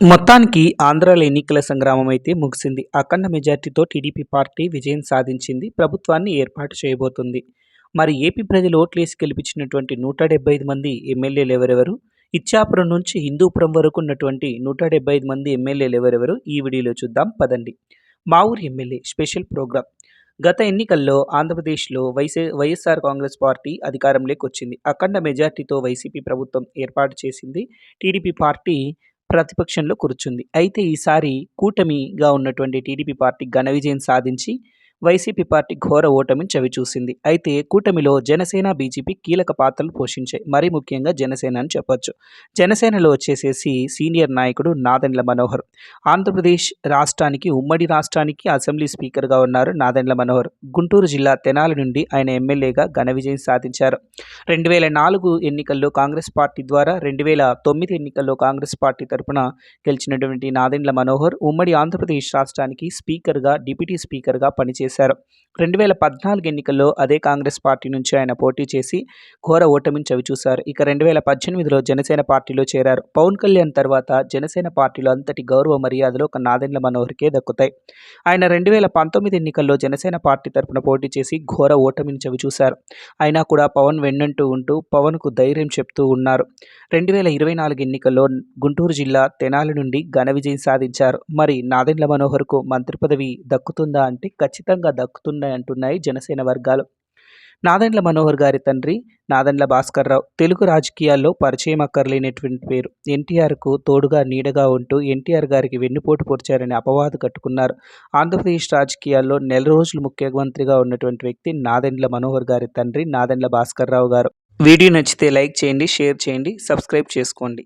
మొత్తానికి ఆంధ్రాలో ఎన్నికల సంగ్రామం అయితే ముగిసింది. అఖండ మెజార్టీతో టీడీపీ పార్టీ విజయం సాధించింది. ప్రభుత్వాన్ని ఏర్పాటు చేయబోతుంది. మరి ఏపీ ప్రజలు ఓట్లేసి గెలిపించినటువంటి నూట డెబ్బై ఐదు మంది ఎమ్మెల్యేలు ఎవరెవరు? ఇచ్చాపురం నుంచి హిందూపురం వరకు ఉన్నటువంటి నూట డెబ్బై ఐదు మంది ఎమ్మెల్యేలు ఎవరెవరు? ఈ వీడియోలో చూద్దాం. పదండి. మా ఊరి ఎమ్మెల్యే స్పెషల్ ప్రోగ్రామ్ గత ఎన్నికల్లో ఆంధ్రప్రదేశ్లో వైసే వైఎస్ఆర్ కాంగ్రెస్ పార్టీ అధికారంలోకి వచ్చింది. అఖండ మెజార్టీతో వైసీపీ ప్రభుత్వం ఏర్పాటు చేసింది. టీడీపీ పార్టీ ప్రతిపక్షంలో కూర్చుంది. అయితే ఈసారి కూటమిగా ఉన్నటువంటి టీడీపీ పార్టీ ఘన విజయం సాధించి వైసీపీ పార్టీ ఘోర ఓటమిని చవిచూసింది. అయితే కూటమిలో జనసేన బీజేపీ కీలక పాత్రలు పోషించాయి. మరీ ముఖ్యంగా జనసేన అని చెప్పొచ్చు. జనసేనలో వచ్చేసేసి సీనియర్ నాయకుడు నాదెండ్ల మనోహర్. ఆంధ్రప్రదేశ్ రాష్ట్రానికి ఉమ్మడి రాష్ట్రానికి అసెంబ్లీ స్పీకర్గా ఉన్నారు నాదెండ్ల మనోహర్. గుంటూరు జిల్లా తెనాలి నుండి ఆయన ఎమ్మెల్యేగా ఘన విజయం సాధించారు. రెండు వేల నాలుగు ఎన్నికల్లో కాంగ్రెస్ పార్టీ ద్వారా రెండు వేల తొమ్మిది ఎన్నికల్లో కాంగ్రెస్ పార్టీ తరఫున గెలిచినటువంటి నాదెండ్ల మనోహర్ ఉమ్మడి ఆంధ్రప్రదేశ్ రాష్ట్రానికి స్పీకర్గా డిప్యూటీ స్పీకర్గా పనిచేశారు. చేశారు. రెండు వేల పద్నాలుగు ఎన్నికల్లో అదే కాంగ్రెస్ పార్టీ నుంచి ఆయన పోటీ చేసి ఘోర ఓటమిని చవిచూశారు. ఇక రెండు వేల పద్దెనిమిదిలో జనసేన పార్టీలో చేరారు. పవన్ కళ్యాణ్ తర్వాత జనసేన పార్టీలో అంతటి గౌరవ మర్యాదలు ఒక నాదెండ్ల మనోహర్కే దక్కుతాయి. ఆయన రెండు వేల పంతొమ్మిది ఎన్నికల్లో జనసేన పార్టీ తరఫున పోటీ చేసి ఘోర ఓటమిని చవిచూశారు. అయినా కూడా పవన్ వెన్నంటూ ఉంటూ పవన్కు ధైర్యం చెప్తూ ఉన్నారు. రెండు వేల ఇరవై నాలుగు ఎన్నికల్లో గుంటూరు జిల్లా తెనాలి నుండి ఘన విజయం సాధించారు. మరి నాదెండ్ల మనోహర్కు మంత్రి పదవి దక్కుతుందా అంటే ఖచ్చితంగా దక్కుతున్నాయి అంటున్నాయి జనసేన వర్గాలు. నాదెండ్ల మనోహర్ గారి తండ్రి నాదెండ్ల భాస్కర్రావు తెలుగు రాజకీయాల్లో పరిచయం అక్కర్లేనటువంటి పేరు. ఎన్టీఆర్కు తోడుగా నీడగా ఉంటూ ఎన్టీఆర్ గారికి వెన్నుపోటు పొడిచారని అపవాదు కట్టుకున్నారు. ఆంధ్రప్రదేశ్ రాజకీయాల్లో నెల రోజులు ముఖ్యమంత్రిగా ఉన్నటువంటి వ్యక్తి నాదెండ్ల మనోహర్ గారి తండ్రి నాదెండ్ల భాస్కర్రావు గారు. వీడియో నచ్చితే లైక్ చేయండి షేర్ చేయండి సబ్స్క్రైబ్ చేసుకోండి.